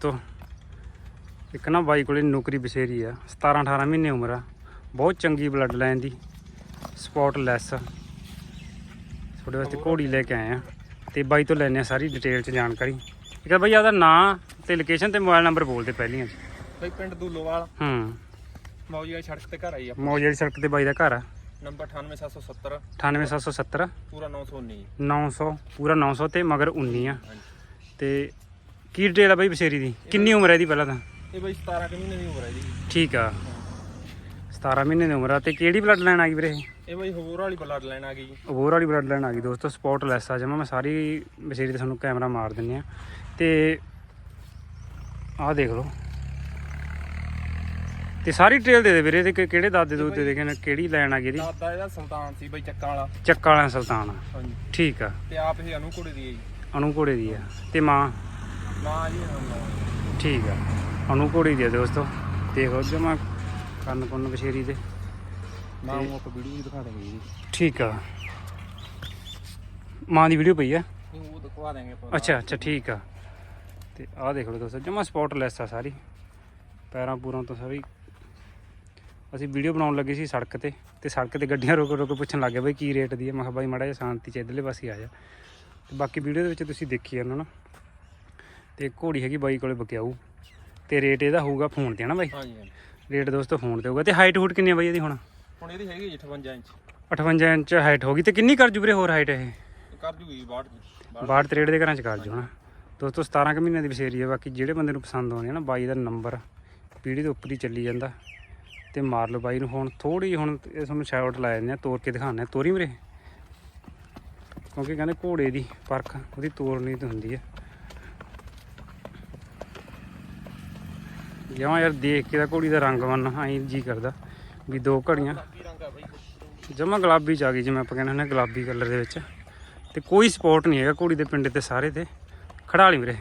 ਤੋਂ ਇੱਕ ਨਾ ਬਾਈ ਕੋਲੇ ਨੌਕਰੀ ਬਸੇਰੀ ਆ। 17 18 ਮਹੀਨੇ ਉਮਰ ਆ। ਬਹੁਤ ਚੰਗੀ ਬਲੱਡ ਲਾਈਨ ਦੀ ਸਪੌਟ ਲੈਸ ਤੁਹਾਡੇ ਵਾਸਤੇ ਘੋੜੀ ਲੈ ਕੇ ਆਏ ਆ। ਤੇ ਬਾਈ ਤੋਂ ਲੈਣੇ ਆ ਸਾਰੀ ਡਿਟੇਲ ਚ ਜਾਣਕਾਰੀ। ਠੀਕ ਆ ਬਾਈ ਆਦਾ ਨਾਂ ਤੇ ਲੋਕੇਸ਼ਨ ਤੇ ਮੋਬਾਈਲ ਨੰਬਰ ਬੋਲ ਦੇ ਪਹਿਲੀਆਂ ਚ। ਬਈ ਪਿੰਡ ਦੂਲੋਵਾਲ। ਹੂੰ। ਮੌਜੀ ਵਾਲੀ ਸੜਕ ਤੇ ਘਰ ਆਈ ਆ ਮੌਜ ਵਾਲੀ ਸੜਕ ਤੇ ਬਾਈ ਦਾ ਘਰ ਆ। ਨੰਬਰ 98770 98770 ਪੂਰਾ 919 900 ਪੂਰਾ 900 ਤੇ ਮਗਰ 19 ਆ। ਤੇ ਕੀ ਡਿਟੇਲ ਆ ਬਾਈ ਬਸੇਰੀ ਦੀ? ਕਿੰਨੀ ਉਮਰ ਹੈ ਇਹਦੀ ਪਹਿਲਾਂ ਤਾਂ? ਇਹ ਬਈ 17 ਕੁ ਮਹੀਨੇ ਦੀ ਉਮਰ ਹੈ ਜੀ। ਠੀਕ ਆ। 17 ਮਹੀਨੇ ਦੀ ਉਮਰ ਆ ਤੇ ਕਿਹੜੀ ਬਲੱਡ ਲਾਈਨ ਆ ਗਈ ਵੀਰੇ ਇਹ? ਬਈ ਹੋਰ ਵਾਲੀ ਬਲੱਡ ਲੈਣ ਆ ਗਈ ਜੀ। ਹੋਰ ਵਾਲੀ ਬਲੱਡ ਲਾਈਨ ਆ ਗਈ ਦੋਸਤੋ ਸਪੌਟ ਲੈਸ ਆ। ਜਮਾ ਮੈਂ ਸਾਰੀ ਬਸੇਰੀ ਤੇ ਤੁਹਾਨੂੰ ਕੈਮਰਾ ਮਾਰ ਦਿੰਨੇ ਆ। ਤੇ ਆਹ ਦੇਖ ਲਓ। ਤੇ ਸਾਰੀ ਟ੍ਰੇਲ ਦੇ ਦੇ ਵੀਰੇ ਤੇ ਕਿ- ਕਿਹੜੇ ਦਾਦੇ ਦੂਦੇ ਦੇ ਕਿਹਨੇ ਕਿਹੜੀ ਲਾਈਨ ਆ ਗਈ ਇਹਦੀ? ਦਾਦਾ ਇਹਦਾ ਸੁਲਤਾਨ ਸੀ ਬਈ ਚੱਕਾਂ ਵਾਲਾ। ਚੱਕਾ ਵਾਲਾ ਸੁਲਤਾਨ ਆ। ਹਾਂਜੀ। ਠੀਕ ਆ। ਤੇ ਆਪ ਇਹ ਅਨੂ ਕੁੜੀ ਦੀ ਹੈ ਜੀ। ਅਨੂ ਘੋੜੇ ਦੀ ਆ। ਤੇ ਮਾਂ? ਜੀ ਠੀਕ ਆ। ਅਨੂ ਘੋੜੇ ਦੀ ਦੋਸਤੋ। ਦੇਖੋ ਜਮਾ ਕੰਨ ਕੁੰਨ ਬਸ਼ੇਰੀ ਦੇ। ਮਾਂ ਨੂੰ ਆਪਾਂ ਵੀਡੀਓ ਦਿਖਾ ਦਾਂਗੇ ਜੀ। ਠੀਕ ਆ। ਮਾਂ ਦੀ ਵੀਡੀਓ ਪਈ ਆ? ਨਹੀਂ ਉਹ ਦਿਖਵਾ ਦਾਂਗੇ ਆਪਾਂ। ਅੱਛਾ ਅੱਛਾ ਠੀਕ ਆ। ਤੇ ਆਹ ਦੇਖ ਲਓ ਦੋਸਤੋ ਜਮਾ ਸਪੌਟ ਲੈਸ ਆ ਸਾਰੀ। ਪੈਰਾਂ ਪੂਰਾਂ ਤੋਂ ਸਾਰੀ। ਅਸੀਂ ਵੀਡੀਓ ਬਣਾਉਣ ਲੱਗੇ ਸੀ ਸੜਕ ਤੇ। ਤੇ ਸੜਕ ਤੇ ਗੱਡੀਆਂ ਰੋਕ ਰੋਕ ਪੁੱਛਣ ਲੱਗੇ ਬਈ ਕੀ ਰੇਟ ਦੀ ਹੈ ਮੈਂ ਕਿਹਾ ਬਾਈ ਮਾੜਾ ਜਿਹਾ ਸ਼ਾਂਤੀ ਚ ਇਧਰਲੇ ਪਾਸੇ ਆ ਜਾ। ਤੇ ਬਾਕੀ ਵੀਡੀਓ ਦੇ ਵਿੱਚ ਤੁਸੀਂ ਦੇਖੀ ਜਾਣਾ ਨਾ। ਤੇ ਘੋੜੀ ਹੈਗੀ ਬਾਈ ਕੋਲੇ ਬਕਿਆਊ। ਤੇ ਰੇਟ ਇਹਦਾ ਹੋਊਗਾ ਫੋਨ ਤੇ ਨਾ ਬਾਈ? ਹਾਂਜੀ ਰੇਟ ਦੋਸਤੋ ਫੋਨ ਤੇ ਹੋਊਗਾ। ਤੇ ਹਾਈਟ ਹੂਟ ਕਿੰਨੀ ਆ ਬਾਈ ਇਹਦੀ ਹੁਣ? ਹੁਣ ਇਹਦੀ ਹੈਗੀ ਜੀ 58 ਇੰਚ। 58 ਇੰਚ ਹਾਈਟ ਹੋਗੀ ਤੇ ਕਿੰਨੀ ਕਰ ਜੂ ਵੀਰੇ ਹੋਰ ਹਾਈਟ ਇਹ? ਕਰ ਜੂਗੀ 62 ਜੀ ਬਾੜ ਤਰੇੜ ਦੇ ਘਰਾਂ ਚ ਕਰ ਜੂ ਹਨਾ। ਦੋਸਤੋ 17 ਕੁ ਮਹੀਨਿਆਂ ਦੀ ਬਸੇਰੀ ਹੈ। ਬਾਕੀ ਜਿਹੜੇ ਬੰਦੇ ਨੂੰ ਪਸੰਦ ਆਉਂਦੇ ਆ ਨਾ ਬਾਈ ਦਾ ਨੰਬਰ ਪੀੜੀ ਦੇ ਉੱਪਰ ਹੀ ਚੱਲੀ ਜਾਂਦਾ। ਤੇ ਮਾਰ ਲਓ ਬਾਈ ਨੂੰ ਹੁਣ। ਥੋੜੀ ਹੁਣ ਇਹ ਤੁਹਾਨੂੰ ਸ਼ਾਟ ਲਾ ਜਾਂਦੇ ਆ ਤੋੜ ਕੇ ਦਿਖਾਉਂਦੇ ਆ ਤੋਰੀ ਵੀਰੇ। ਕਿਉਂਕਿ ਕਹਿੰਦੇ ਘੋੜੇ ਦੀ ਪਰਖ ਉਹਦੀ ਤੋੜਨੀ ਤੇ ਹੁੰਦੀ ਹੈ। ਜਮਾਂ ਯਾਰ ਦੇਖ ਕੇ ਤਾਂ ਘੋੜੀ ਦਾ ਰੰਗ ਵੰਨ ਐਂ ਜੀ ਕਰਦਾ ਵੀ ਦੋ ਘੜੀਆਂ। ਜਮਾ ਗੁਲਾਬੀ ਚ ਆ ਗਈ ਜਿਵੇਂ ਆਪਾਂ ਕਹਿੰਦੇ ਹੁੰਦੇ ਹਾਂ ਗੁਲਾਬੀ ਕਲਰ ਦੇ ਵਿੱਚ। ਤੇ ਕੋਈ ਸਪੋਰਟ ਨਹੀਂ ਹੈਗਾ ਘੋੜੀ ਦੇ ਪਿੰਡੇ ਤੇ ਸਾਰੇ ਤੇ। ਖੜਾ ਲਈ ਵੀਰੇ।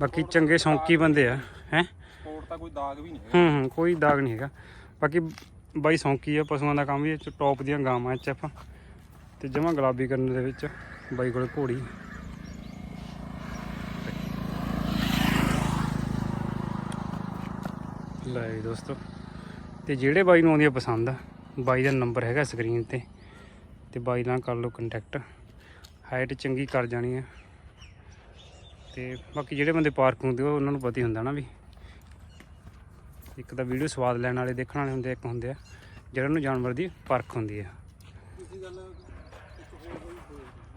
ਬਾਕੀ ਚੰਗੇ ਸ਼ੌਂਕੀ ਬੰਦੇ ਆ ਹੈ? ਸਪੋਰਟ ਤਾਂ ਕੋਈ ਦਾਗ ਵੀ ਨਹੀਂ ਹੈਗਾ। ਹੂੰ ਹੂੰ ਕੋਈ ਦਾਗ ਨਹੀਂ ਹੈਗਾ। ਬਾਕੀ ਬਾਈ ਸ਼ੌਂਕੀ ਆ ਪਸ਼ੂਆਂ ਦਾ ਕੰਮ ਵੀ ਇਹ ਟੌਪ ਦੀਆਂ ਗਾਵਾਂ ਚ ਆਪਾਂ। ਤੇ ਜਮਾ ਗੁਲਾਬੀ ਕਰਨ ਦੇ ਵਿੱਚ ਬਾਈ ਕੋਲੇ ਘੋੜੀ। ਲੈ ਦੋਸਤੋ। ਤੇ ਜਿਹੜੇ ਬਾਈ ਨੂੰ ਆਉਂਦੀ ਆ ਪਸੰਦ, ਬਾਈ ਦਾ ਨੰਬਰ ਹੈਗਾ ਸਕਰੀਨ ਤੇ। ਤੇ ਬਾਈ ਨਾਲ ਕਰ ਲਓ ਕੰਟੈਕਟ ਹਾਈਟ ਚੰਗੀ ਕਰ ਜਾਣੀ ਹੈ ਤੇ ਬਾਕੀ ਜਿਹੜੇ ਬੰਦੇ ਪਾਰਕ ਹੁੰਦੇ, ਉਹ ਉਹਨਾਂ ਨੂੰ ਪਤਾ ਹੀ ਹੁੰਦਾ ਨਾ ਵੀ। ਇੱਕ ਤਾਂ ਵੀਡੀਓ ਸਵਾਦ ਲੈਣ ਵਾਲੇ ਦੇਖਣ ਵਾਲੇ ਹੁੰਦੇ, ਇੱਕ ਹੁੰਦੇ ਆ। ਜਿਹਨਾਂ ਨੂੰ ਜਾਨਵਰ ਦੀ ਪਰਖ ਹੁੰਦੀ ਆ।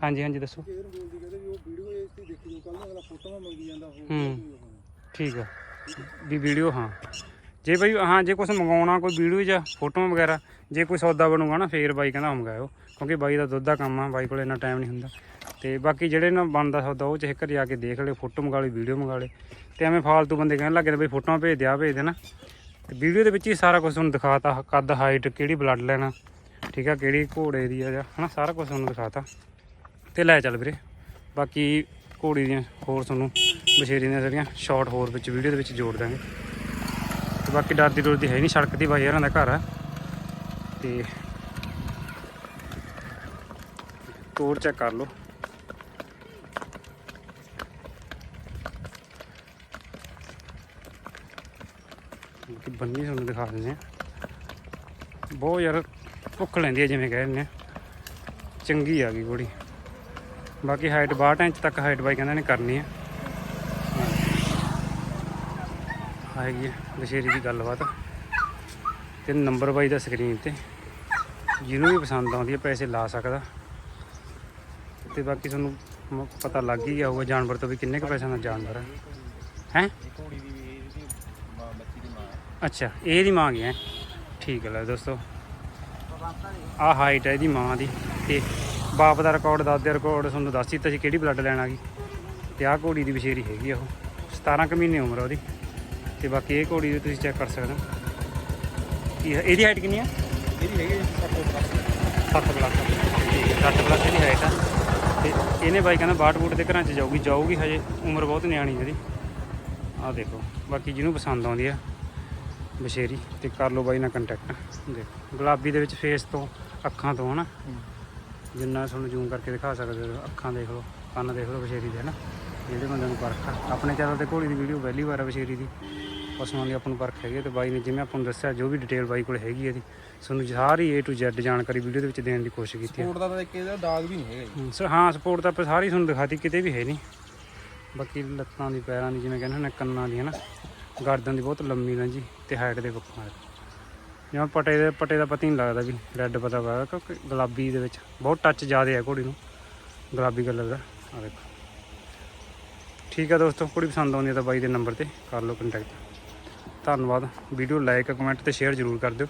ਹਾਂਜੀ ਹਾਂਜੀ, ਦੱਸੋ। ਹੂੰ, ਠੀਕ ਆ। ਵੀ ਵੀਡੀਓ, ਹਾਂ। ਜੇ ਬਈ, ਹਾਂ, ਜੇ ਕੁਝ ਮੰਗਾਉਣਾ ਕੋਈ ਵੀਡੀਓ ਜਾਂ ਫੋਟੋਆਂ ਵਗੈਰਾ, ਜੇ ਕੋਈ ਸੌਦਾ ਬਣੂਗਾ ਨਾ, ਫੇਰ ਬਾਈ ਕਹਿੰਦਾ ਮੰਗਾਇਓ, ਕਿਉਂਕਿ ਬਾਈ ਦਾ ਦੁੱਧ ਦਾ ਕੰਮ ਆ, ਬਾਈ ਕੋਲ ਇੰਨਾ ਟਾਈਮ ਨਹੀਂ ਹੁੰਦਾ। ਤੇ ਬਾਕੀ ਜਿਹੜੇ ਨਾ ਬਣਦਾ ਸੌਦਾ, ਉਹ 'ਚ ਘਰੇ ਜਾ ਕੇ ਦੇਖ ਲਿਓ, ਫੋਟੋ ਮੰਗਾ ਲਈ, ਵੀਡੀਓ ਮੰਗਾ ਲਈ। ਤੇ ਐਵੇਂ ਫਾਲਤੂ ਬੰਦੇ ਕਹਿਣ ਲੱਗੇ ਨੇ, ਬਈ ਫੋਟੋਆਂ ਭੇਜ ਦਿਆ ਭੇਜ ਦੇਣਾ ਤੇ ਵੀਡੀਓ ਦੇ ਵਿੱਚ ਹੀ ਸਾਰਾ ਕੁਝ ਤੁਹਾਨੂੰ ਦਿਖਾਤਾ, ਕੱਦ ਹਾਈਟ ਕਿਹੜੀ ਬਲੱਡ ਲੈਣਾ, ਠੀਕ ਆ, ਕਿਹੜੀ ਘੋੜੇ ਦੀ ਆ, ਜਾਂ ਹਨਾ, ਸਾਰਾ ਕੁਝ ਤੁਹਾਨੂੰ ਦਿਖਾਤਾ। ਤੇ ਲੈ ਚੱਲ ਵੀਰੇ, ਬਾਕੀ ਘੋੜੀ ਦੀਆਂ ਹੋਰ ਤੁਹਾਨੂੰ ਬਸ਼ੇਰੀ ਦੀਆਂ ਜਿਹੜੀਆਂ ਸ਼ਾਰਟ ਹੋਰ ਵਿੱਚ, ਵੀਡੀਓ ਦੇ ਵਿੱਚ ਜੋੜ ਦਾਂਗੇ। ਬਾਕੀ ਡਰਦੀ ਡਰਦੀ ਹੈ ਨਹੀਂ, ਸੜਕ ਦੀ ਬਾਈ ਯਾਰਾਂ ਦਾ ਘਰ ਆ। ਤੇ ਤੋੜ ਚੈੱਕ ਕਰ ਲਓ। ਕਿ ਬੰਨੀ ਤੁਹਾਨੂੰ ਦਿਖਾ ਦਿੰਦੇ ਆ ਬਹੁਤ ਯਾਰ ਭੁੱਖ ਲੈਂਦੀ ਹੈ ਜਿਵੇਂ ਕਹਿ ਦਿੰਦੇ ਆ। ਚੰਗੀ ਆ ਗਈ ਘੋੜੀ ਬਾਕੀ ਹਾਈਟ 62 ਇੰਚ ਤੱਕ ਹਾਈਟ ਬਾਈ ਕਹਿੰਦੇ ਨੇ ਕਰਨੀ ਆ। ਹੈਗੀ ਹੈ ਬਸ਼ੇਰੀ ਦੀ ਗੱਲਬਾਤ। ਤੇ ਨੰਬਰ ਬਾਈ ਦਾ ਸਕਰੀਨ ਤੇ, ਜਿਹਨੂੰ ਵੀ ਪਸੰਦ ਆਉਂਦੀ ਹੈ ਪੈਸੇ ਲਾ ਸਕਦਾ। ਤੇ ਬਾਕੀ ਤੁਹਾਨੂੰ ਪਤਾ ਲੱਗ ਹੀ ਗਿਆ ਹੋਊਗਾ, ਜਾਨਵਰ ਤੋਂ ਵੀ ਕਿੰਨੇ ਕੁ ਪੈਸਿਆਂ ਦਾ ਜਾਨਵਰ ਹੈ ਹੈ? ਅੱਛਾ, ਇਹ ਇਹਦੀ ਮਾਂ ਗਿਆ। ਠੀਕ ਹੈ ਦੋਸਤੋ। ਆ ਹਾਈਟ ਹੈ ਇਹਦੀ ਮਾਂ ਦੀ। ਤੇ ਬਾਪ ਦਾ ਰਿਕਾਰਡ ਦਾਦੇ ਦਾ ਰਿਕਾਰਡ ਤੁਹਾਨੂੰ ਦੱਸ ਦਿੱਤਾ ਸੀ ਕਿਹੜੀ ਬਲੱਡ ਲੈਣ ਆ ਗਈ। ਤੇ ਆਹ ਘੋੜੀ ਦੀ ਬਸ਼ੇਰੀ ਹੈਗੀ ਆ ਉਹ। 17 ਕੁ ਮਹੀਨੇ ਉਮਰ ਆ ਉਹਦੀ। ਤੇ ਬਾਕੀ ਇਹ ਘੋੜੀ ਤੁਸੀਂ ਚੈੱਕ ਕਰ ਸਕਦੇ ਹੋ। ਕੀ ਹੈ- ਇਹਦੀ ਹਾਈਟ ਕਿੰਨੀ ਆ? ਇਹਦੀ ਹੈਗੀ 7 ਪਲੱਸ 7 ਪਲੱਸ 7 ਪਲੱਸ ਦੀ ਹਾਈਟ ਆ। ਤੇ ਇਹਨੇ ਬਾਈ ਕਹਿੰਦਾ ਬਾਟ ਬੂਟ ਦੇ ਘਰਾਂ 'ਚ ਜਾਊਗੀ। ਜਾਊਗੀ ਹਜੇ ਉਮਰ ਬਹੁਤ ਨਿਆਣੀ ਇਹਦੀ। ਆਹ ਦੇਖੋ ਬਾਕੀ ਜਿਹਨੂੰ ਪਸੰਦ ਆਉਂਦੀ ਆ ਬਸ਼ੇਰੀ ਤੇ ਕਰ ਲਓ ਬਾਈ ਨਾਲ ਕੰਟੈਕਟ ਦੇਖੋ ਗੁਲਾਬੀ ਦੇ ਵਿੱਚ ਫੇਸ ਤੋਂ ਅੱਖਾਂ ਤੋਂ ਹਨਾ? ਜਿੰਨਾ ਤੁਹਾਨੂੰ ਜ਼ੂਮ ਕਰਕੇ ਦਿਖਾ ਸਕਦੇ ਹੋ ਅੱਖਾਂ ਦੇਖ ਲਓ ਕੰਨ ਦੇਖ ਲਓ ਬਸ਼ੇਰੀ ਦੇ ਹਨਾ? ਜਿਹੜੇ ਬੰਦੇ ਨੂੰ ਪਰਖ ਆ। ਆਪਣੇ ਚੈਨਲ ਤੇ ਘੋੜੀ ਦੀ ਵੀਡੀਓ ਪਹਿਲੀ ਵਾਰ ਆ ਬਸ਼ੇਰੀ ਦੀ। ਪਸ਼ੂਆਂ ਦੀ ਆਪਾਂ ਨੂੰ ਪਰਖ ਹੈਗੀ ਆ ਤੇ ਬਾਈ ਨੇ ਜਿਵੇਂ ਆਪਾਂ ਨੂੰ ਦੱਸਿਆ ਜੋ ਵੀ ਡਿਟੇਲ ਬਾਈ ਕੋਲ ਹੈਗੀ ਹੈ ਇਹਦੀ ਤੁਹਾਨੂੰ ਸਾਰੀ A to Z ਜਾਣਕਾਰੀ ਵੀਡੀਓ ਦੇ ਵਿੱਚ ਦੇਣ ਦੀ ਕੋਸ਼ਿਸ਼ ਕੀਤੀ ਹੈ ਕੋਟ ਦਾ ਤਾਂ ਇੱਕ ਇਹਦਾ ਦਾਗ ਵੀ ਨਹੀਂ ਹੈਗਾ ਜੀ। ਸਰ ਹਾਂ ਸਪੋਰਟ ਤਾਂ ਆਪਾਂ ਸਾਰੀ ਤੁਹਾਨੂੰ ਦਿਖਾਤੀ ਕਿਤੇ ਵੀ ਹੈ ਨਹੀਂ। ਬਾਕੀ ਲੱਤਾਂ ਦੀ ਪੈਰਾਂ ਦੀ ਜਿਵੇਂ ਕਹਿੰਦੇ ਨੇ ਕੰਨਾਂ ਦੀ ਹੈ ਨਾ ਗਰਦਨ ਦੀ ਬਹੁਤ ਲੰਮੀ ਨਾ ਜੀ ਤੇ ਹਾਈਟ ਦੇ ਪੱਖੋਂ ਜਿਵੇਂ ਪਟੇ ਦੇ ਪਟੇ ਦਾ ਪਤਾ ਨਹੀਂ ਲੱਗਦਾ ਵੀ ਰੈੱਡ ਪਤਾ ਵਾ ਕਿਉਂਕਿ ਗੁਲਾਬੀ ਦੇ ਵਿੱਚ। ਬਹੁਤ ਟੱਚ ਜ਼ਿਆਦਾ ਹੈ ਘੋੜੀ ਨੂੰ ਗੁਲਾਬੀ ਕਲਰ ਦਾ। ਆ ਦੇਖੋ। ਠੀਕ ਹੈ ਦੋਸਤੋ ਕੁੜੀ ਪਸੰਦ ਆਉਂਦੀ ਹੈ ਤਾਂ ਬਾਈ ਦੇ ਨੰਬਰ ਤੇ ਕਰ ਲਓ ਕੰਟੈਕਟ ਧੰਨਵਾਦ। ਵੀਡੀਓ ਲਾਈਕ ਕਮੈਂਟ ਤੇ ਸ਼ੇਅਰ ਜ਼ਰੂਰ ਕਰ ਦਿਓ।